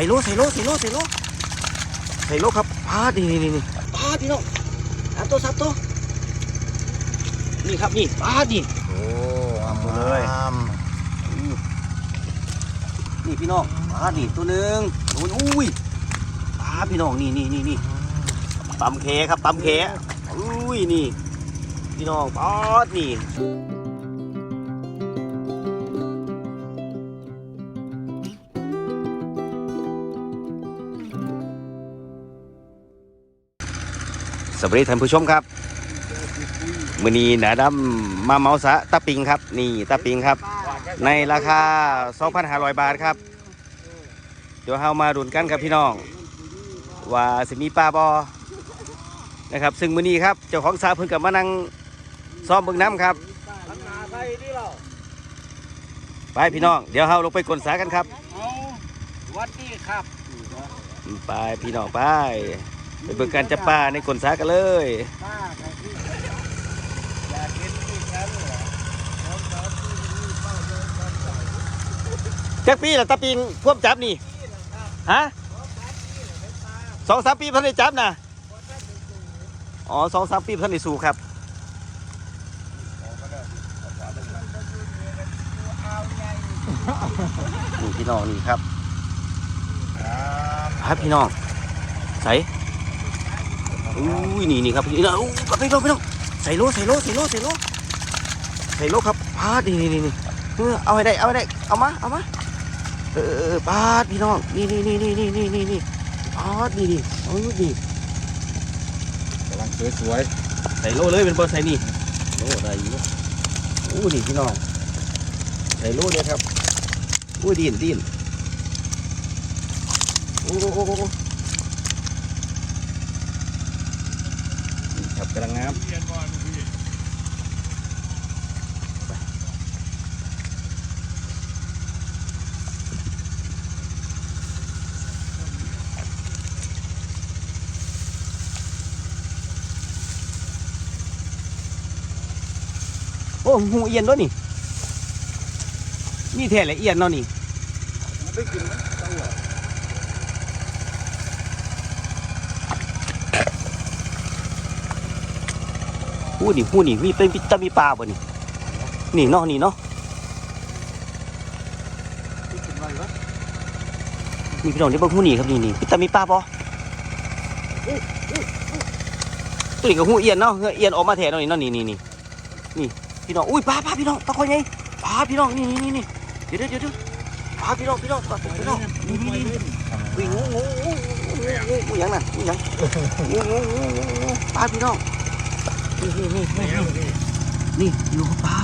ส่โลใส่โลใส่โลใส่โลใส่โลครับปาดนี่นี่นี่ปาดพี่น้องสามตัวสามตัวนี่ครับนี่ปาดนี่โอ้งามเลยงามนี่พี่น้องปาดนี่ตัวหนึ่งโอ้ยอุ้ยปาดพี่น้องนี่นี่นี่นี่ตำเคครับตำเคอุ้ยนี่ พี่น้องปาดนี่ สวัสดีท่านผู้ชมครับมือนี้หนาดำมาเมาสะตะปิงครับนี่ตะปิงครับ ในราคา 2,500 บาทครับ เดี๋ยวเฮามาดุนกันครับพี่น้อง ว่าสิมีปลาบอนะครับ ซึ่งมื้อนี้ครับเจ้าของสาเพิ่งกับมานั่งซ้อมเบิ่งน้ำครับไปพี่น้อง เดี๋ยวเฮาลงไปกลนสากันครับวัดดีครับไปพี่น้องไป ไปเบิ่งการจับปลาในกลนสากันเลยป้าใครที่อยากเห็นที่กันเหรอน้องสาวที่นี่เป้าเดินกันใส่จักปีละตะปิงพ่วมจับนี่ฮะสองสามปีพันได้จับนะอ๋อสองสามปีพันได้สู่ครับนี่พี่น้องนี่ครับครับพี่น้องใส่ อุ้ยนี่นี่ครับพี่น้องอู้กับพี่น้องพี่น้องใส่โลใส่โลใส่โลใส่โลใส่โลครับพาดนี่นี่นี่นี่เออเอาให้ได้เอาให้ได้เอามาเอามาเออเออเออปาดพี่น้องนี่นี่นี่นี่นี่นี่นี่นี่ปาดนี่นี่เอานี่กำลังสวยใส่โลเลยเป็นเบอร์ใส่นี่โลได้อยู่อู้นี่พี่น้องใส่โลเลยครับอู้ดินดินโอ้โหโอ้โหโอ้โหนี่ ครับกำลังงามๆเรียนบอลพี่โอ้หูเอียนด้วยนี่นี่แท้เลยเอียนเนาะนี่ไม่กินนะต้องเหรอหูนี่หูนี่มีเป็นจะมีปลาบ่นี่นี่เนาะนี่เนาะที่กินอะไรวะนี่พี่น้องที่เบิ่งหูนี่ครับนี่นี่จะมีปลาบ่ตัวนี้ก็หูเอียนเนาะเอียนออกมาแท้เนาะนี่เนาะนี่นี่นี่นี่พี่น้องอุ้ยปลาปลาพี่น้องตะคอยไงปลาพี่น้องนี่นี่นี่เดี๋ยวเดี๋ยวเดี๋ยวปลาพี่น้องพี่น้องปลาพี่น้องนี่นี่นี่อุ้ยงูงูงูงูงูงูหยังน่ะงูหยังงูงูงูงูงูปลาพี่น้อง นี่นี่นี่นี่นี่อยู่กับปลา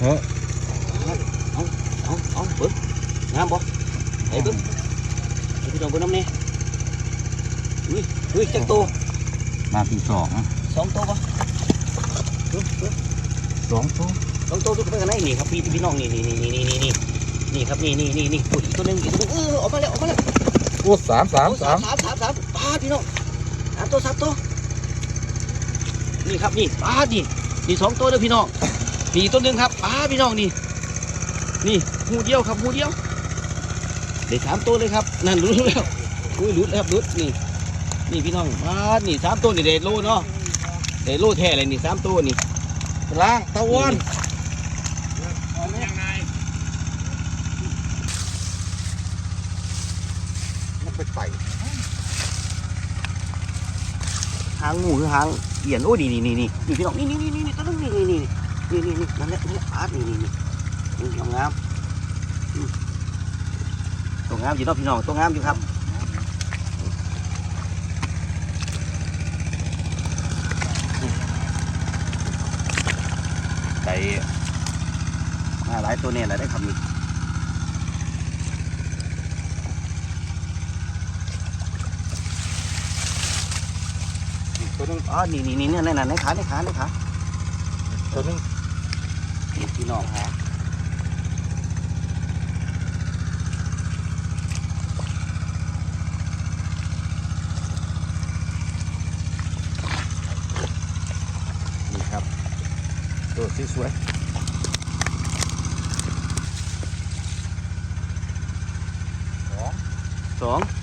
เฮ้ยเอาเอาเอาเบิ้งงามบ่ไอ้เบิ้งไอ้พี่น้องเบิ้งน้ำนี่อุ้ยอุ้ยจักโตวมาที่สองสองโตวบ่เบิ้งเบิ้งสองตัวสองโตวดูกันไปกันไหนนี่ครับพี่พี่น้องนี่นี่นี่นี่นี่นี่นี่ครับนี่นี่นี่นี่อุ้ยอีกตัวนึงอีกตัวนึงเออออกมาแล้วออกมาแล้วโอ้สามสามสามสามสามสามปลาพี่น้อง ตัวสามตัวนี่ครับนี่ปลานี่นี่สองตัวเด้อพี่น้องนี่อีกตัวหนึงครับปลาพี่น้องนี่นี่หูเดียวครับหูเดียวได้สามตัวเลยครับนั่นรู้แล้วอุ้ยรุดแล้วครับรุดนี่นี่พี่น้องมานี่สามตัวนี่เดโลเนาะเดโลแท้เลยนี่สามตัวนี่ล่างตะวัน ยังไง มันไปไต่ หางงูคือหางเอียนโอ้ยนี่นี่นี่นี่นี่พี่น้องนี่นี่นี่นี่ตัวนึงนี่นี่นี่นี่นี่นี่นั่นแหละนั่นแหละปาดนี่นี่นี่นี่งามงามตัวงามอยู่นาะพี่น้องตัวงามอยู่ครับใส่หลายตัวเนี่ยแหละได้ครับนี่ ตัวนึงอ๋อนี่นี่นี่เนี่ยนั่นในขาในขาในขาตัวนึงพี่น้องฮะนี่ครับ ตัวสวยสอง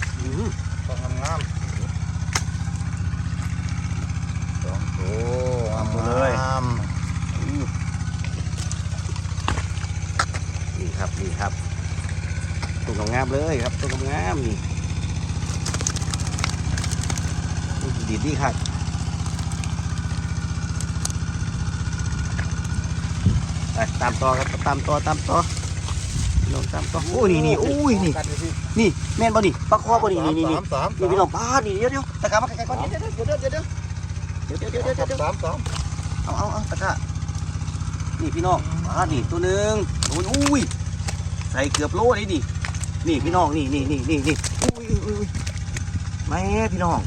งามๆนี่อื้อดีดีครับไปตามต่อครับตามต่อตามต่อพี่น้องตามต่อโอ้ยนี่นี่โอ้ยนี่กันดิพี่นี่แม่นบ่นี่ปลาคอบ่นี่นี่นี่นี่สามสามนี่พี่น้องปลานี่เดี๋ยวเดี๋ยวตะกร้ามาใกล้ๆก่อนเดี๋ยวเดี๋ยวเดี๋ยวเดี๋ยวเดี๋ยวเดี๋ยวเดี๋ยวเดี๋ยวเดี๋ยวเดี๋ยวสามสามเอาเอาเอาตะกร้านี่พี่น้องปลานี่ตัวหนึ่งโอ้ยอุ้ยใส่เกือบโลเลยนี่ นี่พี่น้องนี่นี่นี่นี่นี่อุ้ยอุ้ยอุ้ยแม่พี่น้อง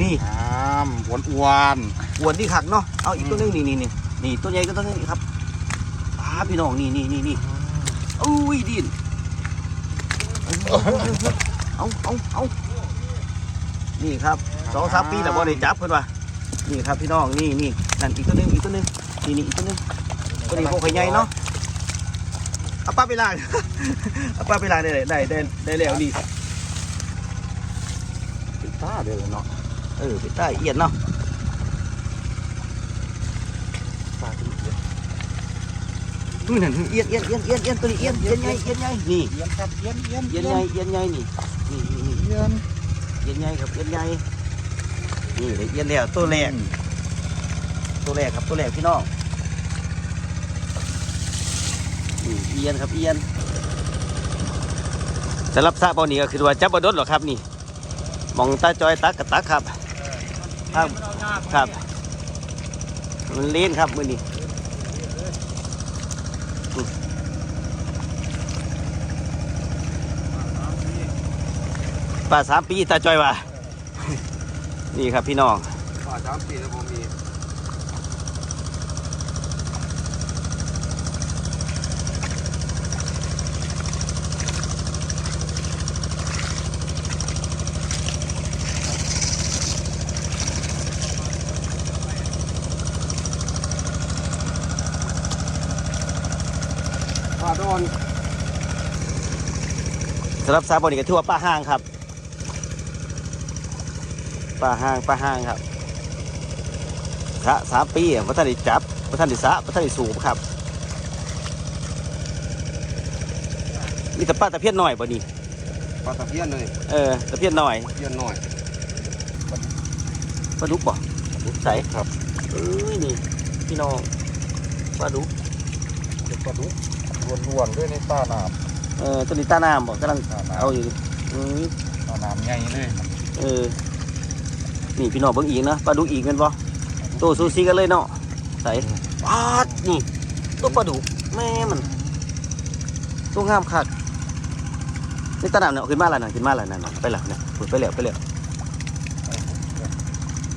นี่งามอ้วนอ้วนอวนที่ขักเนาะเอาอีกตัวหนึงนี่นี่นี่นี่ตัวใหญ่ก็ตัวหนึงครับปลาพี่น้องนี่นี่นี่นี่อุ้ยดินเอาเอาเอานี่ครับสองสามปีแล้วบ่ได้จับเพิ่นว่านี่ครับพี่น้องนี่นี่นั่นอีกตัวหนึงอีกตัวหนึงนี่นี่อีกตัวหนึงตัวนี้พวกข่อยใหญ่เนาะ เอาป้าไปล้าง เอาป้าไปล้างได้ได้ได้ได้แล้วนี่ติดตาเดียวเนาะ เออไปใต้เอียนเนาะตาติดเดียวนี่นั่นเอียนเอียนเอียนเอียนเอียนตัวนี้เอียนเอียนใหญ่เอียนใหญ่นี่เยียนครับเยียนเยียนเอียนใหญ่เอียนใหญ่นี่ นี่นี่นี่เยียนเอียนใหญ่ครับเอียนใหญ่นี่ได้เอียนแล้วตัวแรก ตัวแรกครับตัวแรกพี่น้องนี่ เอียนครับเอียนจะรับทราบบ่นี่ก็คือว่าจับบดดหรอครับนี่มองตาจอยตักกับตักครับครับครับมันเล่นครับมือนี้ป้าสามปีตาจอยว่านี่ครับพี่น้องป่าสามปีแล้วผมมี ป้าโดนสำหรับซาบอนี่ก็ถือว่าป้าห้างครับป้าห้างป้าห้างครับสะสามปีอะพระท่านได้จับพระท่านได้สะพระท่านได้สูบครับนี่แต่ป้าตะเพียนหน่อยป่ะนี่ปลาตะเพียนเลยเออตะเพียนหน่อยเพียนหน่อยปลาดุกบ่ใส่ครับเอ้ยนี่พี่น้องปลาดุกเป็นปลาดุก ล้วนๆด้วยในตาน้เออตัวนี้ตาน้ำบ่กำลังำตาน้เอาอยู่นี่อืมำตาน้ำใหญ่เลยเออนี่พี่น้องเบิ่งอีกนะปลาดุกอีกแมันบ่ตัวซูซีกันเลยเนาะใส่ปาดนี่ตัวปลาดุกแม่มันตัวงามคักนี่ตาดำเนี่ยเอาขึ้นมาแล้วนะขึ้นมาแล้วนั่นน่ะไปแล้วเนี่ยขุดไปแล้วไปแล้ว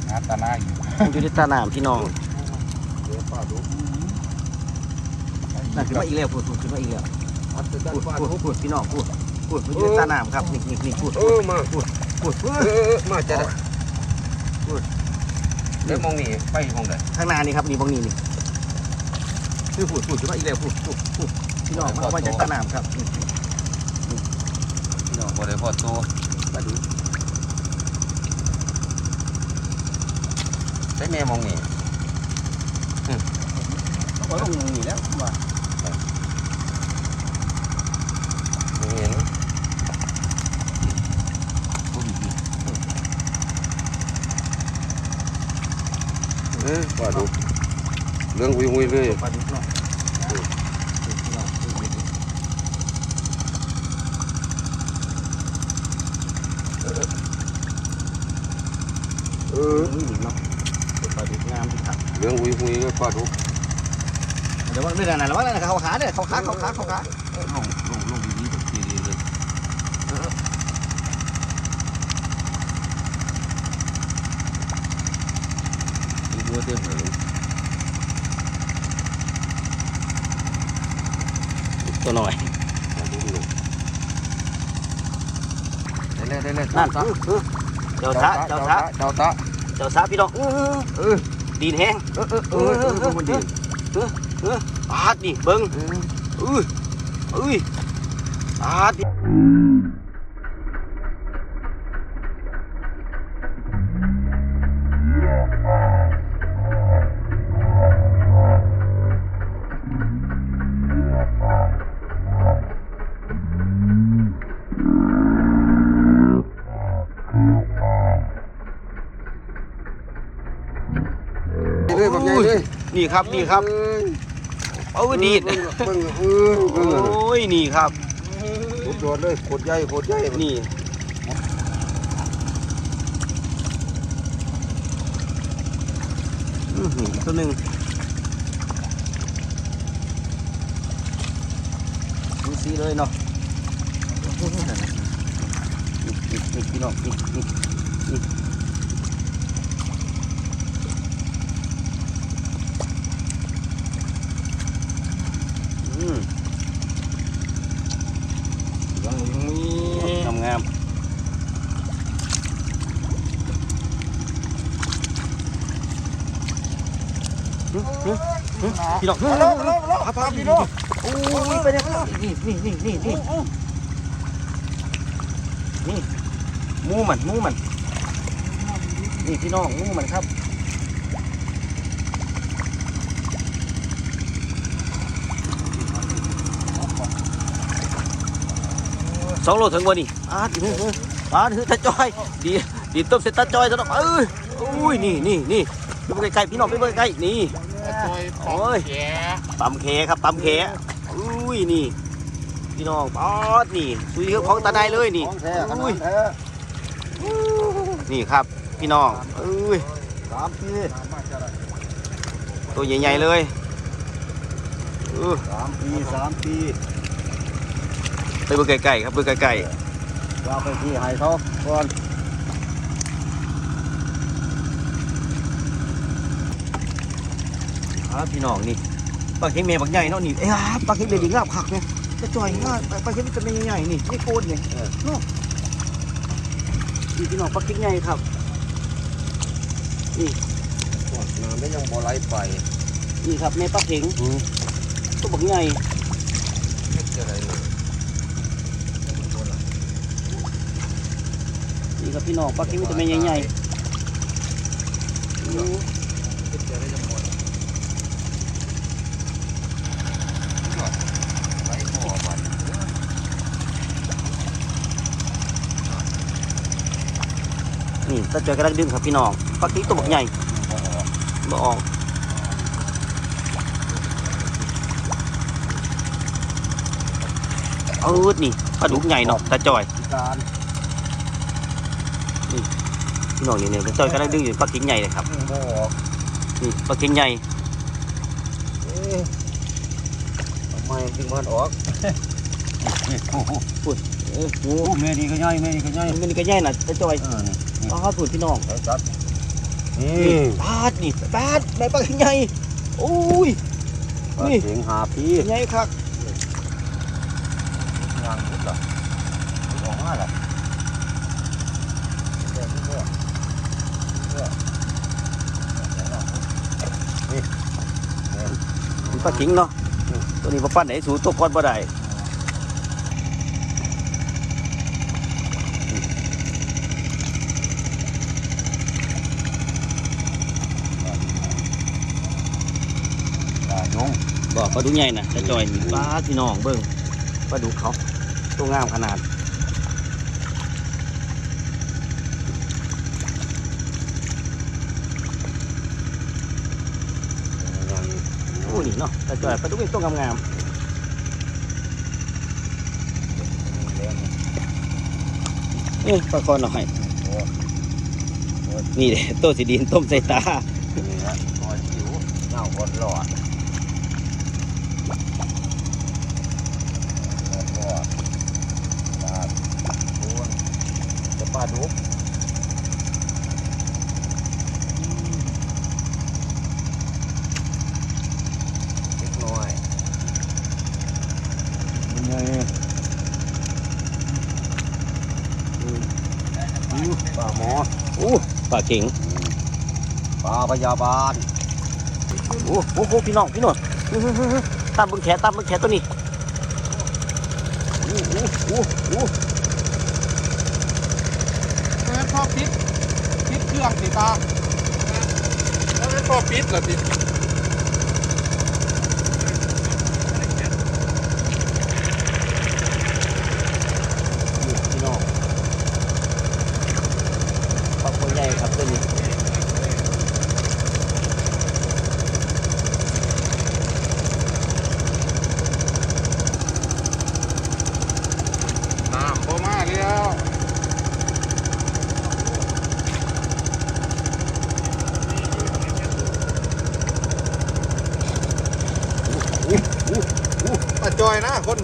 งาตาหน้าอยู่มันอยู่ในตาน้ำพี่น้องเดี๋ยวปลาดุก นั่นขึ้นมาอีกแล้วพูดพูดขึ้นมาอีกแล้วอัดจะได้พูดปลาพูดุดกพูดพี่น้องพูดพูดมันอยู่ในตาน้ำครับนี่นี่นี่พูดเออมาพูดพูดเออเออมาจะได้เดี๋ยวมองนี่ไปมองไหนข้างหน้านี่ครับนี่บางนี่นี่คือพูดพูดขึ้นมาอีกแล้วพูดพูดพูดพี่น้องมันเอามาจากตาน้ำครับนี่นี่พี่น้องบ่ได้พอตัวปลาดุกได้แม่มองนี่เอาลงนี่แล้วว่า เห็นเออปลาดุกเรื่องหุยหุยๆเลยปลาดุกเนาะพี่น้องดูดิเอเอออนี่เนาะปลาดุกงามที่ขัดเรื่องหุยหุยๆเลยปลาดุก เดี๋ยวว่าเรื่องอะไรแล้วว่าอะไรเขาขาเนี่ยเขาขาเขาขาเขาขาลงลงลงดีๆดีๆเลยอีบัวเต็มเลยตัวหน่อยได้เลยได้เลยนั่นเออเออเจ้าซะเจ้าซะเจ้าตะเจ้าซะพี่น้องเออเออดีนแห้งเออเออเออเออ ออปาดนี่เบิ้งอุ้ยอุ้ยปาดนี่ครับนี่ครับ เอาดีดเบิ่งเบิ่งเออโอเบิ่งเออ้ยนี่ครับ สุดยอดเลยโคตรใหญ่โคตรใหญ่นี่อื้อหืออีกตัวหนึ่งดูสีเลยเนาะนี่นี่นี่พี่น้องนี่นี่นี่อืม ยังมี งามงามหึหึ พี่น้องฮัลโหลฮัลโหลฮัลโหลครับพี่น้องโอ้ยไปเลยครับนี่นี่นี่นี่นี่นี่มูมันมูมัน นี่พี่น้องมูมันครับสองโลถึงวันนี้อาถือถืออาถือตาจอย ดีดีต้มเสร็จตาจอยซะหน่อยเอ้ยอุ้ยนี่นี่นี่ไปใกล้ๆพี่น้องไปใกล้ๆนี่ โอ้ยแกปั๊มแขครับปั๊มแขอุ้ยนี่พี่น้องป๊อดนี่สุยของตาได้เลยนี่ของแท้ขนาอุ้ยดแท้นี่ครับ พี่น้องอุ้ยสามปีตัวใหญ่ๆเลยเออสามปีสามปีไปเบิ่งใกล้ๆครับเบิ่งใกล้เราไปที่ไฮท็อปก่อน ครับพี่น้องนี่ปลาเค็งเมย์บักใหญ่เนาะนี่เอ้ยครับปลาเค็งเมย์ดีงามคักเนี่ยจะจ่อยง่ายปลาเค็งมันจะเป็นใหญ่ๆนี่นี่โคตรเนี่ยเนาะนี่พี่น้องปลาเค็งใหญ่ครับน้ำไม่ยังบ่ไหลไปนี่ครับแม่ปลาเข็งอืมตัวบักใหญ่เฮ็ดจะไรเลยนี่ครับพี่น้องปลาเข็งมันจะเป็นใหญ่ๆอืม เฮ็ดจะไรจะหมดไหลบ่อไป นี่ ตาจอยกำลังดึงครับพี่น้องปลาเข็งตัวบักใหญ่บ่ออกเออนี่ปลาดุกใหญ่เนาะตาจอยพิการพี่น้องนี่เนี่ยตาจอยกำลังดึงอยู่ปลาเข็งใหญ่เลยครับบ่ออกนี่ปลาเข็งใหญ่เอ๊ะทำไมถึงมันออกโอ้โหเออโอ้โอ้แม่ดีก็ใหญ่แม่ดีก็ใหญ่มันก็ใหญ่น่ะตาจอยเออนี่ ปลาพูดพี่น้องไปจับนี่นี่ปลาดนี่ปลาดแม่ปลาเข็งใหญ่โอ้ยปลานี่เสียงหาพีใหญ่คักงานพุทธล่ะออกมาล่ะเรื่อยๆเรื่อยๆเรื่อยๆนี่ปลาเข็งเนาะตัวนี้ปลาปั้นไหนสูตัวก้อนบ่ได้ ปลายง บอ กปลาดุกใหญ่น่ะตาจอยปลาดพี่น้องเบิ่งปลาดุกเขาตัวงามขนาดยังโอ้นี่เนาะตาจอยปลาดุกเป็นตัวงามๆนี่ปลาคอหน่อยนี่เด้ตัวสีดินต้มใส่ตานี่ฮะคอยจิ๋วเน่าบนหลอดแล้วก็ปลาโคนจะปลาดุกเล็กน้อยยังไงปลาหมอโอ้ปลาเข็งปลาพยาบาลโอ้โหโอ้โหพี่น้องพี่น้องอื้อหือหือหือตามเบึงแขนตามเบึงแขนตัวนี้โอ้โหโอ้โหโอ้โห แล้วชอบปิดปิดเค รื่องสิตาแล้วชอบปิดเหรอติ นี่พี่น้องปลาตัวใหญ่ครับตัวนี้ อยนะคน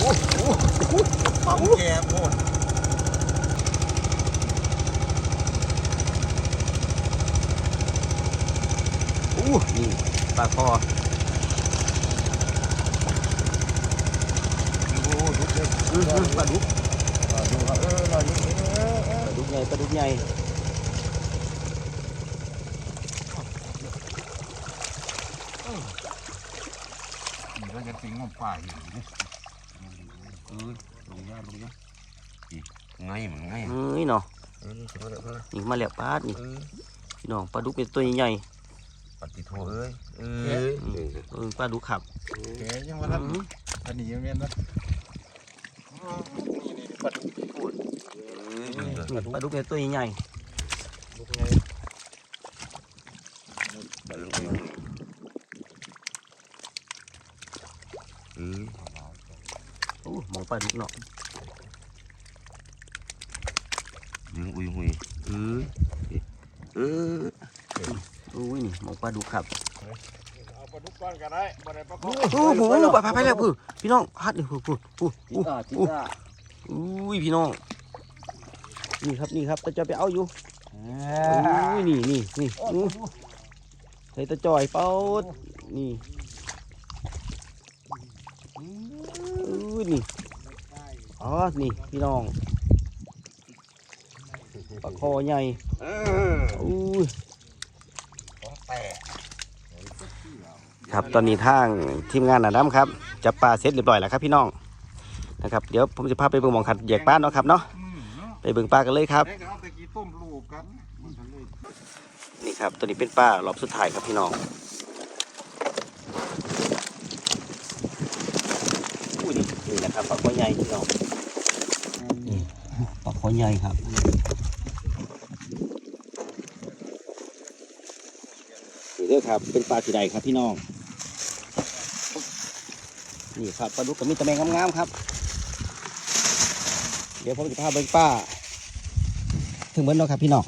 โอ้โหปั๊มแกโคตร อู้นี่ปลาคอดูดูเด็กอื้อหือปลาดุกดูครับเออเราอยู่เออเอปลาดุกใหญ่ปลาดุกใหญ่นี่เราจะสิงของป่าอยู่นี่เออลงยาลงยาไงมันไงเอ้ยเนาะเองแล้วเพื่อนนี่มาแล้วปลาดนี่พี่น้องปลาดุกเป็นตัวใหญ่ ปฏิโทเอ้ยเออๆเออปลาดุกขับแกยังว่าท่านอื้ออันนี้ยังเมียนนะนี่ปลาดุกเป็นตัวใหญ่ลูกไงเออๆอู้หมองปลาดุกเนาะ ดึงอุ้ยหุยเออเออ อู้ยนี่หมองปลาดุกขับเอาปลาดุกก้อนก็ได้บ่ได้ปลาคอโอ้โหไปไปไปแล้วพี่พี่น้องฮัดนี่พูดพูดพูดจิอู้ต้าอู้อุ้ยพี่น้องนี่ครับนี่ครับตาจอยไปเอาอยู่อุ้ยนี่นี่นี่อู้ใส่ตาจอยเป้าดนี่อู้ยนี่อ๋อนี่พี่น้องปลาคอใหญ่เอออู้ย ของแปะ ครับ ตอนนี้ทางทีมงานนะน้ำครับจับปลาเสร็จเรียบร้อยแล้วครับพี่น้องนะครับเดี๋ยวผมจะพาไปเบิ่งมองขัดแยกปลาเนาะครับเนาะไปเบิ่งปลากันเลยครับนี่ครับตัวนี้เป็นปลารอบสุดท้ายครับพี่น้องอุ้ยนี่นะครับปลาคอใหญ่พี่น้องปลาคอใหญ่ครับนี่เด้อครับเป็นปลาสีใดครับพี่น้อง นี่ครับปลาดุกกับมีตะแมงงามๆครับ เดี๋ยวผมจะพาเบิ่งป้า ถึงเบิ้ลแล้วครับพี่น้อง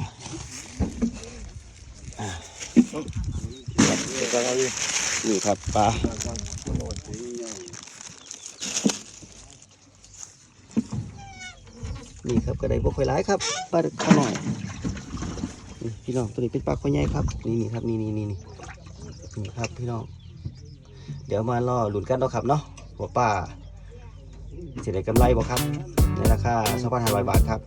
นี่ครับปลานี่ครับกระไดบกค่อยร้ายครับปลาข้าหน่อยพี่น้องตัวนี้เป็นปลาข้อยใหญ่ครับ นี่นี่ครับนี่นี่นี่นี่ครับพี่น้องเดี๋ยวมารอหลุนกันเนาะครับเนาะ หัวปลาสิได้กำไรบ่ครับ ในราคา2,500 บาทครับ